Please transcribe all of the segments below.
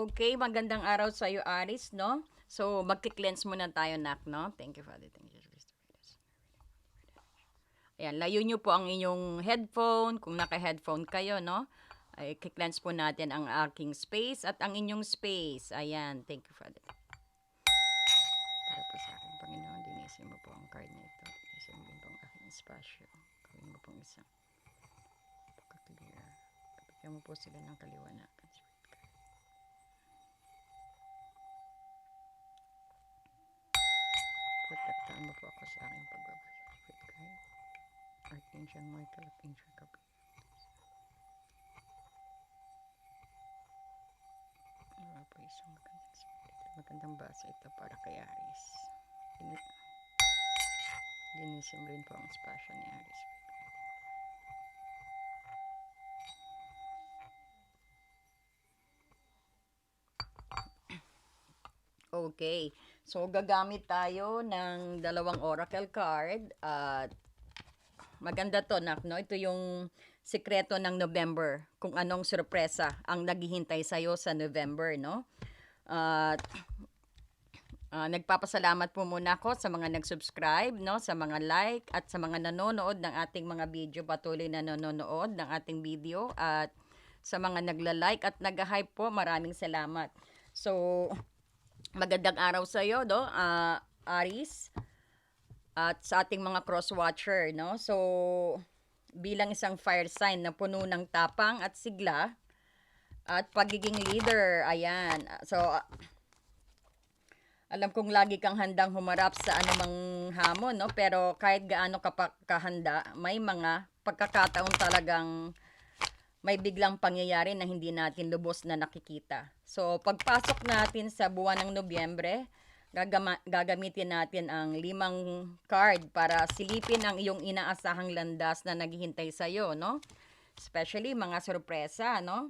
Okay, magandang araw sa iyo, Aris, no? So, magki-cleanse muna tayo, nak, no? Thank you, Father. Thank you, Jesus. Ayan, layo nyo po ang inyong headphone. Kung naka-headphone kayo, no? Ay, cleanse po natin ang aking space at ang inyong space. Ayan, thank you, Father. Para po sa akin, Panginoon, dinisin mo po ang card na ito. Dinisin mo po ang aking espasyo. Gawin mo pong isang pagka-clear. Bigyan mo po sila ng kaliwanagan, Mo po ako sa aking pagbabasa, Spirit God. Archangel Michael at Angel Gabriel. Wala po isang magandang spirit. Magandang basa ito para kay Aris. Dinisim rin po ang espasyo ni Aris. Okay. So, gagamit tayo ng dalawang oracle card at maganda to, nak, no? Ito yung sikreto ng November, kung anong sorpresa ang naghihintay sa'yo sa November, no? At ah, nagpapasalamat po muna ako sa mga nag-subscribe, no? Sa mga like at sa mga nanonood ng ating mga video, patuloy na nanonood ng ating video at sa mga nagla-like at nag-hype po, maraming salamat. So, magandang araw sa iyo, no? Ah, Aris at sa ating mga cross-watcher, no? So, bilang isang fire sign na puno ng tapang at sigla at pagiging leader, ayan. So, ah, alam kong lagi kang handang humarap sa anumang hamon, no? Pero kahit gaano ka pa kahanda, may mga pagkakataon talagang may biglang pangyayari na hindi natin lubos na nakikita. So, pagpasok natin sa buwan ng Nobyembre, gagama- gagamitin natin ang limang card para silipin ang iyong inaasahang landas na naghihintay sa iyo, no? Especially mga sorpresa, no?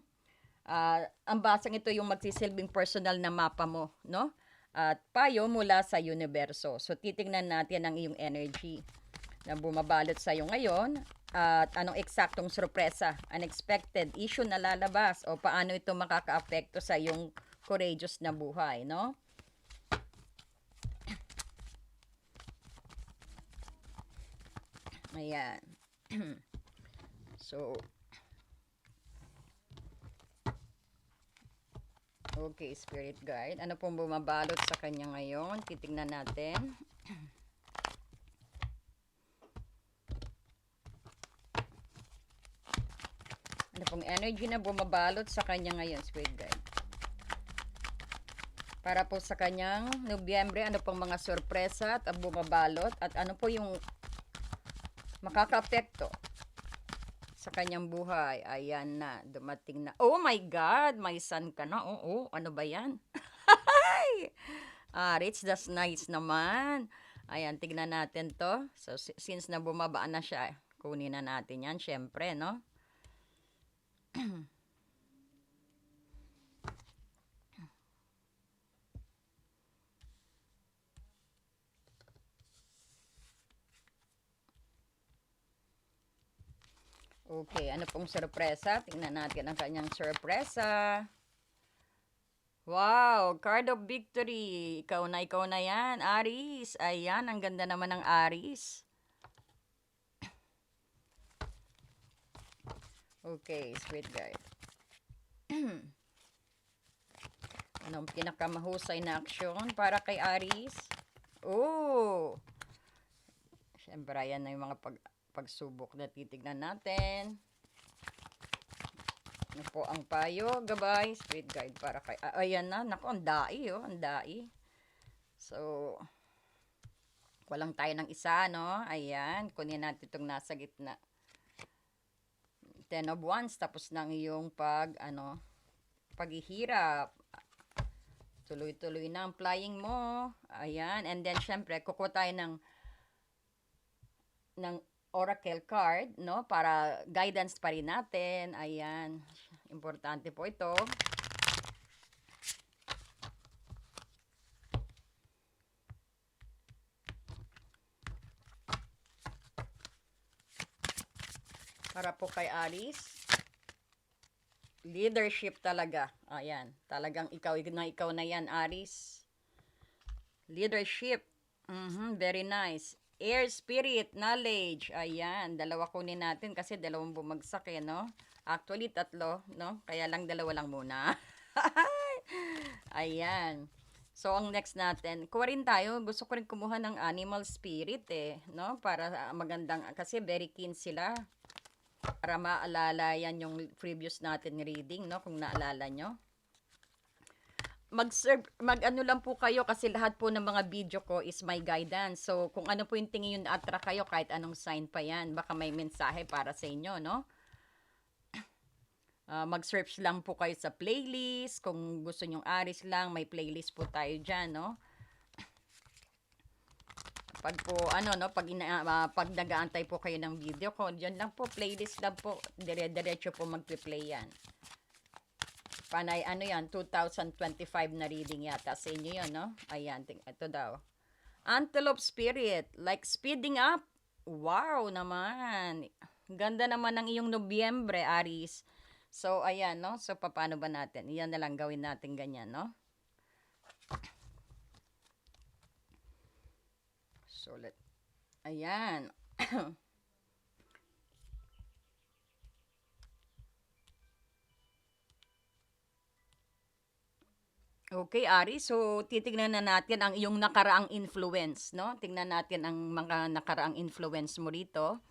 Ah, ang basang ito yung magsisilbing personal na mapa mo, no? At payo mula sa universo. So, titingnan natin ang iyong energy na bumabalot sa iyo ngayon at anong eksaktong sorpresa, unexpected issue na lalabas o paano ito makakaapekto sa iyong courageous na buhay, no? Ayan. so, okay, spirit guide. Ano pong bumabalot sa kanya ngayon? Titingnan natin. Ano pong energy na bumabalot sa kanya ngayon, Spirit Guide? Para po sa kanyang Nobyembre, ano pong mga sorpresa at bumabalot at ano po yung makaka-apekto sa kanyang buhay. Ayan na, dumating na. Oh my God, may son ka na. Oo, ano ba yan? ah, Rich, that's nice naman. Ayan, tignan natin to. So, si- since na bumaba na siya, kunin na natin yan, syempre, no? Okay, ano pong sorpresa? Tingnan natin ang kanyang sorpresa. Wow, card of victory. Ikaw na, ikaw na yan. Aris. Ayan, ang ganda naman ng Aris. Okay, sweet guy. Anong pinakamahusay na aksyon para kay Aris? Oh! Siyempre, ayan na yung mga pag pagsubok na titignan natin. Ano po ang payo, gabay, street guide para kay... Ah, ayan na, naku, ang dai, oh, ang dai. So, walang tayo ng isa, no? Ayan, kunin natin itong nasa gitna. Ten of Wands, tapos ng iyong pag, ano, paghihirap. Tuloy-tuloy na ang flying mo. Ayan, and then, syempre, kukuha tayo ng ng oracle card, no? Para guidance pa rin natin. Ayan. Importante po ito. Para po kay Alice. Leadership talaga. Ayan. Talagang ikaw na ikaw na yan, Aris. Leadership. Mhm, very nice. Air spirit, knowledge. Ayan, dalawa kunin natin kasi dalawang bumagsak eh, no? Actually, tatlo, no? Kaya lang dalawa lang muna. Ayan. So, ang next natin, kuha rin tayo, gusto ko rin kumuha ng animal spirit eh, no? Para ah, magandang, kasi very keen sila. Para maalala yan yung previous natin reading, no? Kung naalala nyo mag mag ano lang po kayo kasi lahat po ng mga video ko is my guidance. So kung ano po yung tingin yung attract kayo kahit anong sign pa yan, baka may mensahe para sa inyo, no? Ah, mag-search lang po kayo sa playlist. Kung gusto nyong aris lang, may playlist po tayo dyan, no? Pag po, ano, no, pag, ina, ah, pag nag-aantay po kayo ng video ko, dyan lang po, playlist lang po, dire-diretso po magpe-play yan. Panay, ano yan, 2025 na reading yata sa inyo yun, no? Ayan, ting- ito daw. Antelope Spirit, like speeding up. Wow naman. Ganda naman ng iyong Nobyembre, Aris. So, ayan, no? So, paano ba natin? Iyan na lang gawin natin ganyan, no? So, let, ayan. Okay, Ari. So, titignan na natin ang iyong nakaraang influence, no? Tingnan natin ang mga nakaraang influence mo rito.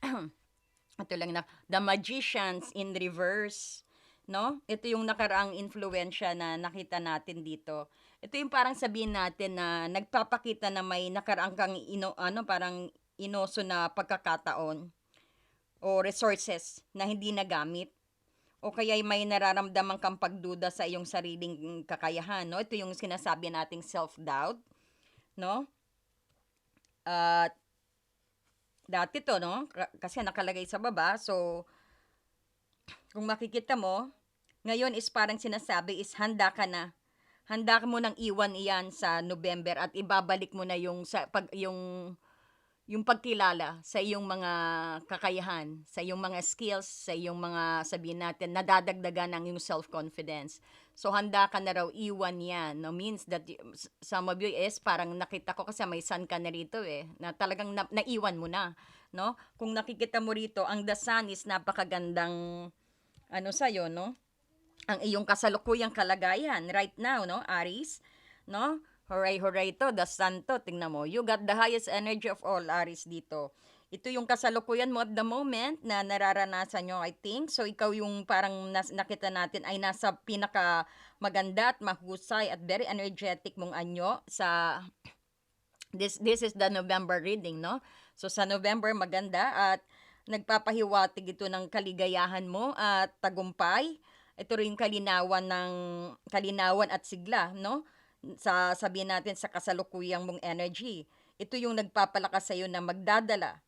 Ito lang na, The Magicians in Reverse, no? Ito yung nakaraang influensya na nakita natin dito. Ito yung parang sabihin natin na nagpapakita na may nakaraang kang ino, ano, parang inoso na pagkakataon o resources na hindi nagamit o kaya may nararamdaman kang pagduda sa iyong sariling kakayahan, no? Ito yung sinasabi nating self-doubt, no? At dati to, no? Ka- Kasi nakalagay sa baba. So, kung makikita mo, ngayon is parang sinasabi is handa ka na. Handa ka mo nang iwan iyan sa November at ibabalik mo na yung sa pag yung yung pagkilala sa iyong mga kakayahan, sa iyong mga skills, sa iyong mga sabihin natin, nadadagdagan ng iyong self-confidence. So, handa ka na raw iwan yan. No? Means that some of you is parang nakita ko kasi may sun ka na rito eh, na talagang na- naiwan mo na. No? Kung nakikita mo rito, ang the sun is napakagandang ano sa'yo, no? Ang iyong kasalukuyang kalagayan right now, no, Aris? No? Hooray, hooray to, the sun to, tingnan mo. You got the highest energy of all, Aris, dito. Ito yung kasalukuyan mo at the moment na nararanasan nyo, I think. So, ikaw yung parang nas, nakita natin ay nasa pinaka maganda at mahusay at very energetic mong anyo sa this this is the November reading, no? So sa November maganda at nagpapahiwatig ito ng kaligayahan mo at tagumpay. Ito rin kalinawan ng kalinawan at sigla, no? Sa sabihin natin sa kasalukuyang mong energy. Ito yung nagpapalakas sa iyo na magdadala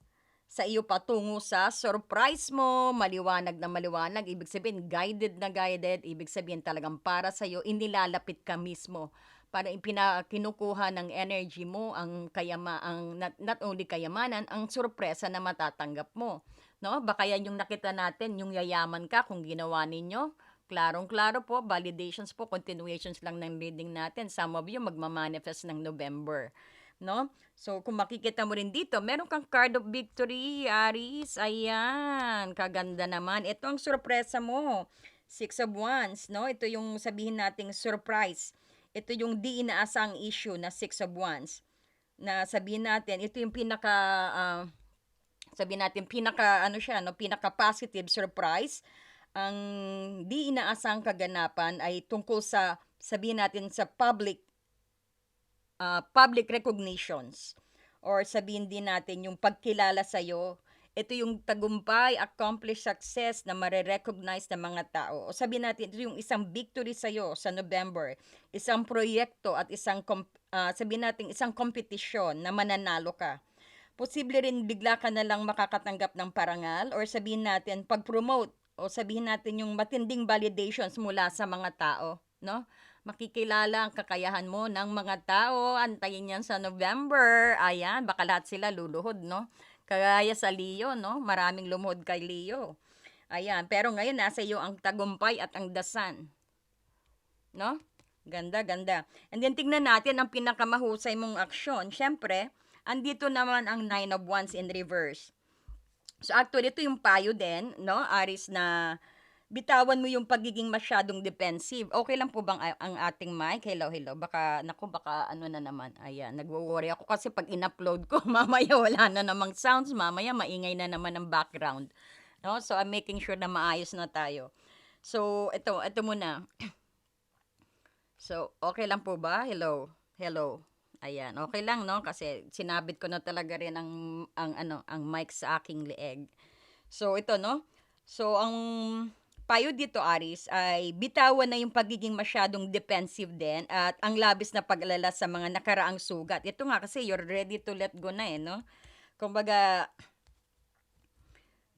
sa iyo patungo sa surprise mo, maliwanag na maliwanag, ibig sabihin guided na guided, ibig sabihin talagang para sa iyo, inilalapit ka mismo para ipina kinukuha ng energy mo ang kayama ang not, not only kayamanan ang sorpresa na matatanggap mo no? Baka yan yung nakita natin yung yayaman ka kung ginawa ninyo. Klarong-klaro po validations po continuations lang ng reading natin. Some of you magma-manifest ng November no? So kung makikita mo rin dito meron kang card of victory Aris. Ayan kaganda naman. Ito ang sorpresa mo. Six of Wands, no? Ito yung sabihin nating surprise ito yung di inaasang issue na Six of Wands. Na sabihin natin, ito yung pinaka, ah, sabihin natin, pinaka, ano siya, no? pinaka positive surprise. Ang di inaasang kaganapan ay tungkol sa, sabihin natin, sa public, ah, public recognitions. Or sabihin din natin, yung pagkilala sa'yo, ito yung tagumpay, accomplished success na marirecognize ng mga tao. O sabihin natin, ito yung isang victory sa'yo sa November, isang proyekto at isang, kom- ah, sabihin natin, isang kompetisyon na mananalo ka. Posible rin bigla ka na lang makakatanggap ng parangal or sabihin natin pag-promote o sabihin natin yung matinding validations mula sa mga tao, no? Makikilala ang kakayahan mo ng mga tao. Antayin yan sa November. Ayan, baka lahat sila luluhod, no? Kagaya sa Leo, no? Maraming lumuhod kay Leo. Ayan, pero ngayon nasa iyo ang tagumpay at ang dasan. No? Ganda, ganda. And then tingnan natin ang pinakamahusay mong aksyon. Siyempre, andito naman ang Nine of Wands in reverse. So actually, ito yung payo din, no? Aris na bitawan mo yung pagiging masyadong defensive. Okay lang po bang a- ang ating mic? Hello, hello. Baka, naku, baka ano na naman. Ayan, nagwo-worry ako kasi pag in-upload ko, mamaya wala na namang sounds, mamaya maingay na naman ang background. No? So, I'm making sure na maayos na tayo. So, ito, ito muna. So, okay lang po ba? Hello. Hello. Ayan, okay lang no kasi sinabit ko na talaga rin ang ang ano, ang mic sa aking leeg. So ito no. So ang payo dito Aris ay bitawan na yung pagiging masyadong defensive din at ang labis na pag-alala sa mga nakaraang sugat. Ito nga kasi you're ready to let go na eh no. Kumbaga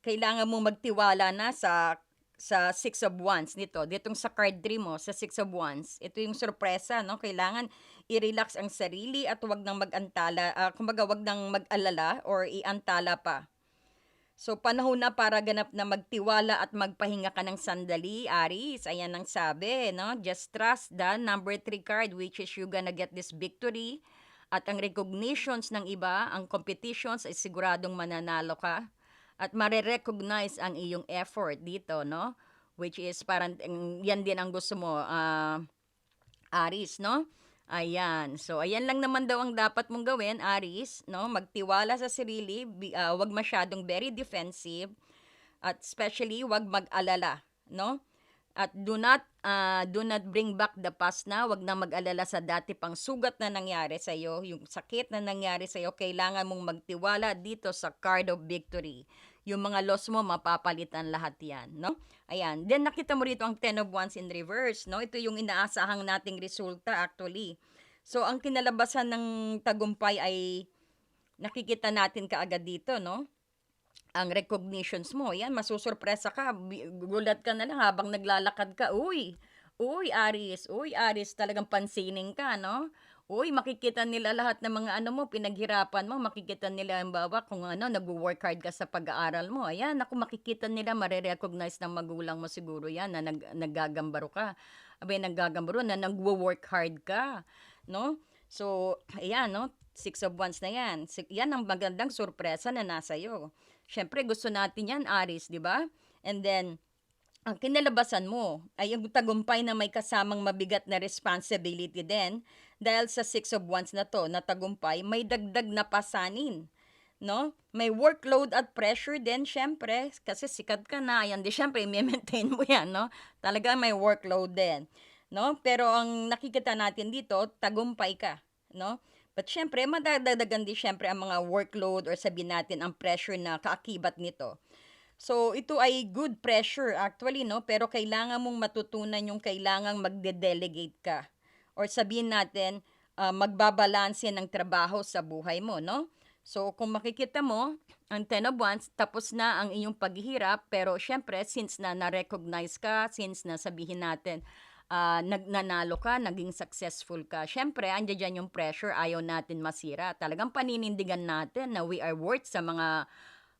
kailangan mo magtiwala na sa sa Six of Wands nito. Ditong sa card 3 mo, sa Six of Wands. Ito yung sorpresa, no? Kailangan i-relax ang sarili at wag nang mag-antala, ah, kumbaga wag nang mag-alala or i-antala pa. So, panahon na para ganap na magtiwala at magpahinga ka ng sandali, Aris. Ayan ang sabi, no? Just trust the number 3 card, which is you gonna get this victory. At ang recognitions ng iba, ang competitions, ay siguradong mananalo ka. At marirecognize ang iyong effort dito, no? Which is parang, ang- yan din ang gusto mo, ah, Aris, no? Ayan. So, ayan lang naman daw ang dapat mong gawin, Aris, no? Magtiwala sa sarili, ah, wag masyadong very defensive, at especially wag mag-alala, no? At do not ah, do not bring back the past na, wag na mag-alala sa dati pang sugat na nangyari sa iyo, yung sakit na nangyari sa iyo, kailangan mong magtiwala dito sa card of victory. Yung mga loss mo mapapalitan lahat 'yan, no? Ayan. Then nakita mo rito ang Ten of Wands in reverse, no? Ito yung inaasahang nating resulta actually. So ang kinalabasan ng tagumpay ay nakikita natin kaagad dito, no? ang recognitions mo. Yan, masusurpresa ka. Gulat ka na lang habang naglalakad ka. Uy, uy, Aris, uy, Aris, talagang pansinin ka, no? Uy, makikita nila lahat ng mga ano mo, pinaghirapan mo, makikita nila ang bawa kung ano, nag-work hard ka sa pag-aaral mo. Ayan, ako makikita nila, marirecognize ng magulang mo siguro yan na nag, naggagambaro ka. Abay, naggagambaro na nag-work hard ka, no? So, ayan, no? Six of Wands na yan. Yan ang magandang sorpresa na nasa iyo. Siyempre, gusto natin yan, Aris, di ba? And then, ang kinalabasan mo ay yung tagumpay na may kasamang mabigat na responsibility din dahil sa Six of Wands na to, na tagumpay, may dagdag na pasanin. No? May workload at pressure din, syempre, kasi sikat ka na, yan di syempre, i-maintain mo yan, no? Talaga may workload din, no? Pero ang nakikita natin dito, tagumpay ka, no? But syempre, madadagdagan din syempre ang mga workload or sabihin natin ang pressure na kaakibat nito. So, ito ay good pressure actually, no? Pero kailangan mong matutunan yung kailangang magde-delegate ka. Or sabihin natin, ah, magbabalanse ng trabaho sa buhay mo, no? So, kung makikita mo, ang 10 of Wands, tapos na ang iyong paghihirap, pero syempre, since na na-recognize ka, since na sabihin natin, ah, nagnanalo ka, naging successful ka, syempre, andyan dyan yung pressure, ayaw natin masira. Talagang paninindigan natin na we are worth sa mga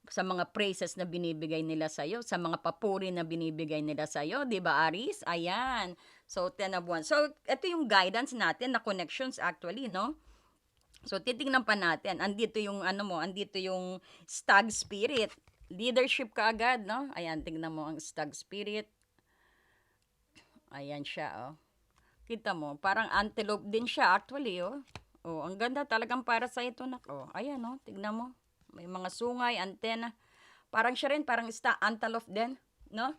sa mga praises na binibigay nila sa iyo, sa mga papuri na binibigay nila sa iyo, 'di ba Aris? Ayan. So 10 of Wands. So ito yung guidance natin na connections actually, no? So titingnan pa natin. Andito yung ano mo, andito yung stag spirit. Leadership ka agad, no? Ayan, tingnan mo ang stag spirit. Ayan siya, oh. Kita mo, parang antelope din siya actually, oh. Oh, ang ganda talagang para sa ito nak. Oh, ayan, oh, tignan mo. May mga sungay, antena. Parang siya rin, parang sta antelope din, no?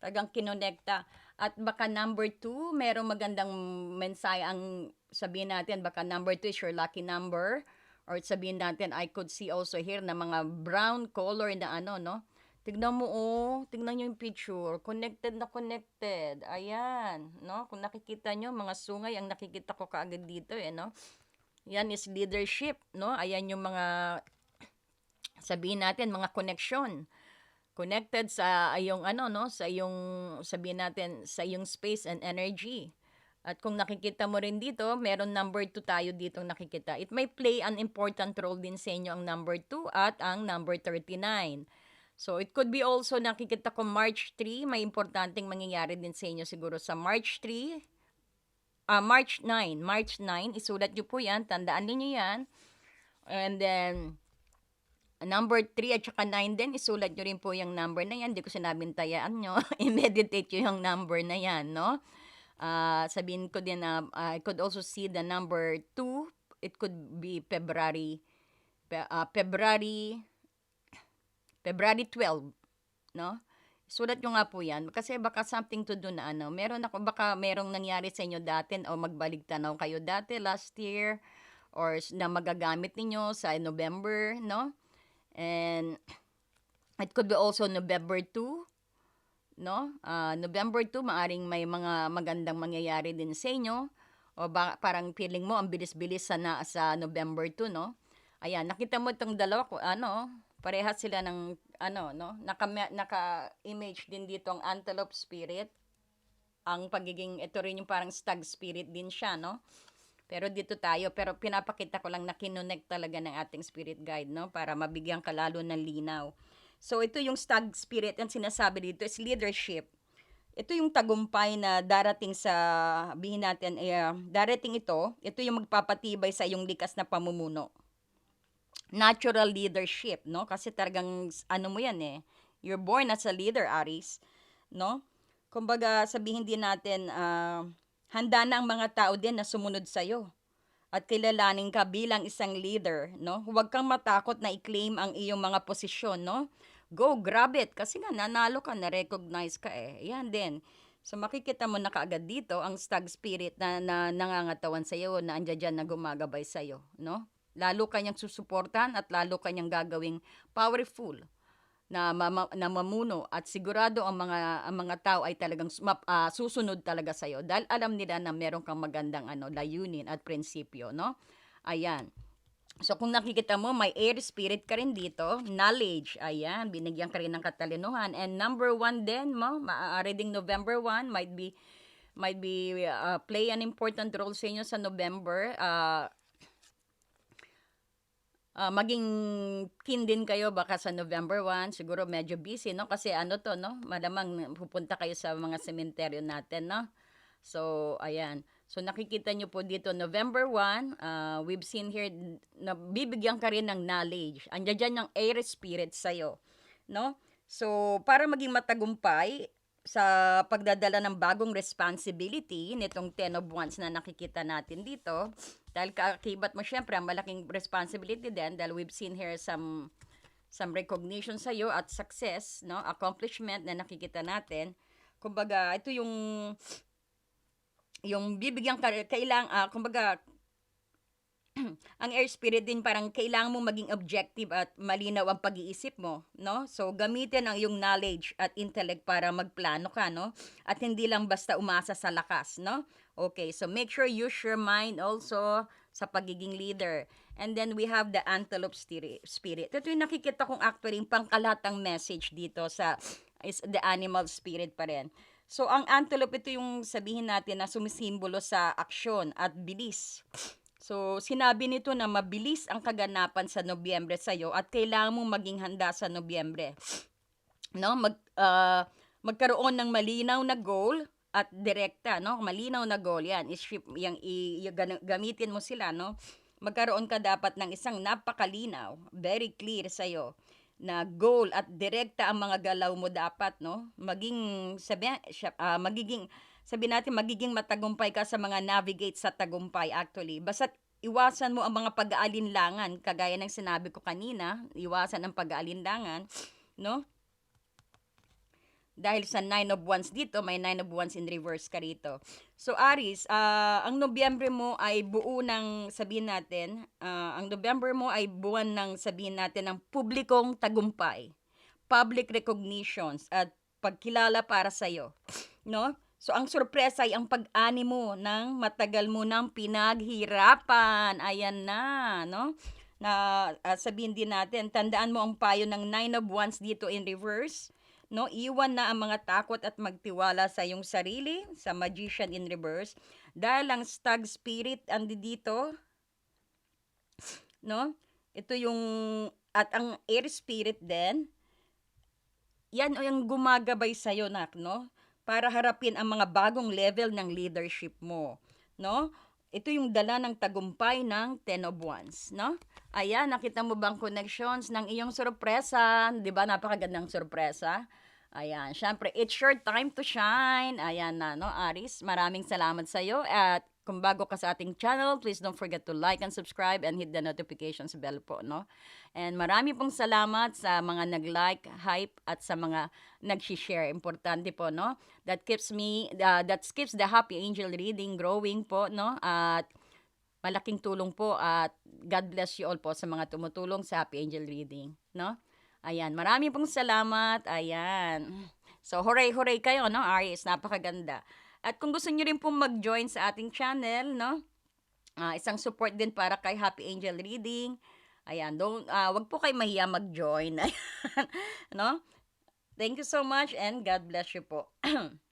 Talagang kinonekta. At baka number two, merong magandang mensahe ang sabihin natin, baka number two is your lucky number. Or sabihin natin, I could see also here na mga brown color na ano, no? Tignan mo, oh. Tignan nyo yung picture. Connected na connected. Ayan, no? Kung nakikita nyo, mga sungay, ang nakikita ko kaagad dito, eh, no? Yan is leadership, no? Ayan yung mga, sabihin natin, mga connection connected sa iyong ano no sa iyong sabihin natin sa iyong space and energy at kung nakikita mo rin dito meron number 2 tayo dito nakikita it may play an important role din sa inyo ang number 2 at ang number 39 So, it could be also nakikita ko March 3, may importanteng mangyayari din sa inyo siguro sa March 3. Ah, March 9. March 9, isulat nyo po yan. Tandaan niyo yan. And then, number 3 at saka 9 din, isulat nyo rin po yung number na yan. Hindi ko sinabing tayaan nyo. I-meditate nyo yung number na yan, no? Ah, sabihin ko din na I could also see the number 2. It could be February, Fe- ah, February, February 12, no? Sulat nyo nga po yan. Kasi baka something to do na ano. Meron ako, baka merong nangyari sa inyo dati o magbalik tanaw kayo dati last year or na magagamit ninyo sa November, no? And it could be also November 2, no? Ah, November 2, maaring may mga magandang mangyayari din sa inyo. O ba, parang feeling mo ang bilis-bilis sa, na, sa November 2, no? Ayan, nakita mo itong dalawa ano, parehas sila ng, ano, no? Naka, naka-image din dito ang antelope spirit. Ang pagiging, ito rin yung parang stag spirit din siya, no? Pero dito tayo, pero pinapakita ko lang na kinonect talaga ng ating spirit guide, no? Para mabigyan ka lalo ng linaw. So, ito yung stag spirit, ang sinasabi dito is leadership. Ito yung tagumpay na darating sa, bihin natin, eh, darating ito, ito yung magpapatibay sa iyong likas na pamumuno. Natural leadership, no? Kasi talagang, ano mo yan eh, you're born as a leader, Aris, no? Kumbaga, sabihin din natin, ah, handa na ang mga tao din na sumunod sa'yo at kilalanin ka bilang isang leader, no? Huwag kang matakot na i-claim ang iyong mga posisyon, no? Go, grab it. Kasi nga, nanalo ka, na-recognize ka eh. Yan din. So, makikita mo na kaagad dito ang stag spirit na, na nangangatawan sa'yo, na andyan dyan na gumagabay sa'yo, no? Lalo kanyang susuportan at lalo kanyang gagawing powerful na, mama, na mamuno at sigurado ang mga ang mga tao ay talagang sumap- ah, susunod talaga sa iyo dahil alam nila na meron kang magandang ano layunin at prinsipyo no ayan So kung nakikita mo, may air spirit ka rin dito. Knowledge, ayan, binigyan ka rin ng katalinuhan. And number one din mo, maaari ding November 1, might be, might be, uh, play an important role sa inyo sa November. Uh, Ah, maging keen din kayo baka sa November 1, siguro medyo busy, no? Kasi ano to, no? Malamang pupunta kayo sa mga sementeryo natin, no? So, ayan. So, nakikita nyo po dito, November 1, ah, we've seen here, na bibigyan ka rin ng knowledge. Andiyan dyan yung air spirit sa'yo, no? So, para maging matagumpay sa pagdadala ng bagong responsibility nitong 10 of Wands na nakikita natin dito, dahil kaakibat mo syempre ang malaking responsibility din dahil we've seen here some some recognition sa iyo at success, no? Accomplishment na nakikita natin. Kumbaga, ito yung yung bibigyan ka kailang ah, kumbaga ang air spirit din parang kailangan mo maging objective at malinaw ang pag-iisip mo, no? So gamitin ang iyong knowledge at intellect para magplano ka, no? At hindi lang basta umasa sa lakas, no? Okay, so make sure you use your mind also sa pagiging leader. And then we have the antelope spirit. Ito yung nakikita kong actually yung pangkalatang message dito sa is the animal spirit pa rin. So ang antelope ito yung sabihin natin na sumisimbolo sa aksyon at bilis. So, sinabi nito na mabilis ang kaganapan sa Nobyembre sa iyo at kailangan mong maging handa sa Nobyembre. No, mag ah, magkaroon ng malinaw na goal at direkta, no? Malinaw na goal 'yan. I-ship yang i, gamitin mo sila, no? Magkaroon ka dapat ng isang napakalinaw, very clear sa iyo na goal at direkta ang mga galaw mo dapat, no? Maging sabi, ah, magiging sabi natin magiging matagumpay ka sa mga navigate sa tagumpay actually. Basta't iwasan mo ang mga pag-aalinlangan kagaya ng sinabi ko kanina, iwasan ang pag-aalinlangan, no? Dahil sa nine of wands dito, may nine of wands in reverse ka rito. So Aris, ah, ang Nobyembre mo ay buo ng sabihin natin, ah, ang November mo ay buwan ng sabihin natin ng publikong tagumpay, public recognitions at pagkilala para sa iyo, no? So ang sorpresa ay ang pag-ani mo ng matagal mo nang pinaghirapan. Ayan na, no? Na ah, sabihin din natin, tandaan mo ang payo ng nine of wands dito in reverse no? Iwan na ang mga takot at magtiwala sa iyong sarili, sa magician in reverse. Dahil ang stag spirit andi dito, no? Ito yung, at ang air spirit din, yan yung gumagabay sa'yo, nak, no? Para harapin ang mga bagong level ng leadership mo, no? Ito yung dala ng tagumpay ng Ten of Wands, no? Ayan, nakita mo bang connections ng iyong sorpresa? Di ba? Napakagandang sorpresa. Ayan, syempre, it's your time to shine. Ayan na, no, Aris? Maraming salamat sa'yo. At kung bago ka sa ating channel, please don't forget to like and subscribe and hit the notifications bell po, no? And marami pong salamat sa mga nag-like, hype, at sa mga nag-share. Importante po, no? That keeps me, uh, that keeps the Happy Angel reading growing po, no? At malaking tulong po at God bless you all po sa mga tumutulong sa Happy Angel reading, no? Ayan, marami pong salamat. Ayan. So, hooray-hooray kayo, no, Aries? Napakaganda. At kung gusto niyo rin pong mag-join sa ating channel, no? Ah, isang support din para kay Happy Angel Reading. Ayan, don't, ah, wag po kayo mahiya mag-join. No? Thank you so much and God bless you po.